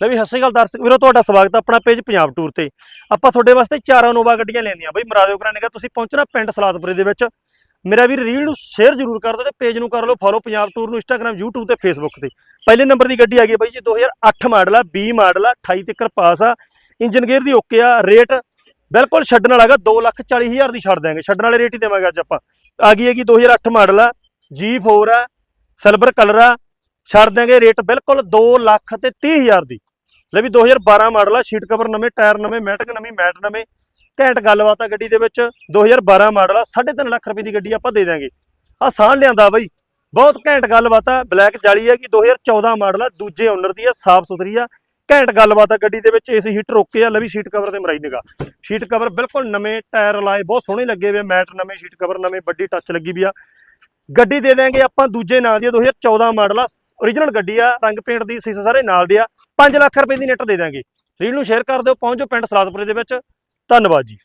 ਲੈ ਵੀ ਸਤਿ ਸ਼੍ਰੀ ਅਕਾਲ ਦਰਸ਼ਕ ਵੀਰੋ, ਤੁਹਾਡਾ ਸਵਾਗਤ ਹੈ ਆਪਣਾ ਪੇਜ ਪੰਜਾਬ ਟੂਰ ਤੇ। ਆਪਾਂ ਤੁਹਾਡੇ ਵਾਸਤੇ ਚਾਰਾਂ ਨੋਵਾ ਗੱਡੀਆਂ ਲੈਂਦੀਆਂ ਬਈ ਮਰਾਦਿਓ ਕਰਾਣੇਗਾ ਤੁਸੀਂ ਪਹੁੰਚਣਾ ਪਿੰਡ ਸਲਾਦਪੁਰੇ ਦੇ ਵਿੱਚ। ਮੇਰਾ ਵੀਰ ਰੀਲ ਨੂੰ ਸ਼ੇਅਰ ਜ਼ਰੂਰ ਕਰ ਦਿਓ ਤੇ ਪੇਜ ਨੂੰ ਕਰ ਲਓ ਫੋਲੋ ਪੰਜਾਬ ਟੂਰ ਨੂੰ ਇੰਸਟਾਗ੍ਰam YouTube ਤੇ Facebook ਤੇ। ਪਹਿਲੇ ਨੰਬਰ ਦੀ ਗੱਡੀ ਆ ਗਈ ਬਾਈ ਜੀ 2008 ਮਾਡਲ ਆ 20 ਮਾਡਲ ਆ 28 ਤੱਕਰ ਪਾਸ ਆ। ਇੰਜਨ ਗੇਅਰ ਦੀ ਓਕੇ ਆ ਰੇਟ ਬਿਲਕੁਲ ਛੱਡਣ ਵਾਲਾ ਹੈਗਾ 240000 ਦੀ ਛੱਡ ਦਿਆਂਗੇ। ਛੱਡਣ ਵਾਲੇ ਰੇਟ ਹੀ ਦੇਵਾਂਗੇ ਅੱਜ ਆਪਾਂ। ਆ ਗਈ ਹੈਗੀ 2008 ਮਾਡਲ ਆ G4 ਆ ਸਿਲਵਰ ਕਲਰ ਆ ਛੱਡ ਦਿਆਂਗੇ ਰੇਟ ਬਿਲਕੁਲ 2 ਲੱਖ ਤੇ 30000 ਦੀ। ਲੈ ਵੀ 2012 ਮਾਡਲ ਆ ਸ਼ੀਟ ਕਵਰ ਨਵੇਂ ਟਾਇਰ ਨਵੇਂ ਮੈਟਿਕ ਨਵੀਂ ਮੈਟ ਨਵੇਂ। ਘੈਂਟ ਗੱਲਬਾਤ ਆ ਗੱਡੀ ਦੇ ਵਿੱਚ 2012 ਮਾਡਲ ਆ 3.5 ਲੱਖ ਰੁਪਏ ਦੀ ਗੱਡੀ ਆਪਾਂ ਦੇ ਦਾਂਗੇ ਆ ਸਾਹ ਲਿਆਂਦਾ ਬਾਈ। ਬਹੁਤ ਘੈਂਟ ਗੱਲਬਾਤ ਆ ਬਲੈਕ ਜਾਲੀ ਹੈ ਕਿ 2014 ਮਾਡਲ ਆ ਦੂਜੇ ਓਨਰ ਦੀ ਆ ਸਾਫ਼ ਸੁਥਰੀ ਆ। ਘੈਂਟ ਗੱਲਬਾਤ ਆ ਗੱਡੀ ਦੇ ਵਿੱਚ ਏਸੀ ਹੀਟਰ ਓਕੇ ਆ ਲਵੀ ਸ਼ੀਟ ਕਵਰ ਤੇ ਮਰਾਈ ਨਿਗਾ ਸ਼ੀਟ ਕਵਰ ਬਿਲਕੁਲ ਨਵੇਂ ਟਾਇਰ ਲਾਏ ਬਹੁਤ ਸੋਹਣੇ ਲੱਗੇ ਹੋਏ ਮੈਟ ਨਵੇਂ ਸ਼ੀਟ ਕਵਰ ਨਵੇਂ ਵੱਡੀ ਟੱਚ ਲੱਗੀ ਵੀ ਆ। ਗੱਡੀ ਦੇ ਦਾਂਗੇ ਆਪਾਂ ਦੂਜੇ ਨਾਂ ਦੀ ਆ, 2014 ਮਾਡਲ ਆ ਓਰੀਜਨਲ ਗੱਡੀ ਆ, ਰੰਗ ਪੇਂਟ ਦੀ ਸੀਸੇ ਸਾਰੇ ਨਾਲ ਦੇ ਆ। 5 ਲੱਖ ਰੁਪਏ ਦੀ ਨੈਟ ਦੇ ਦਾਂਗੇ ਰੀਲ ਨੂੰ ਸ਼ੇਅਰ ਕਰ ਦਿਓ, ਪਹੁੰਚੋ ਪਿੰਡ ਸਲਾਦਪੁਰੇ ਦੇ ਵਿੱਚ। ਧੰਨਵਾਦ ਜੀ।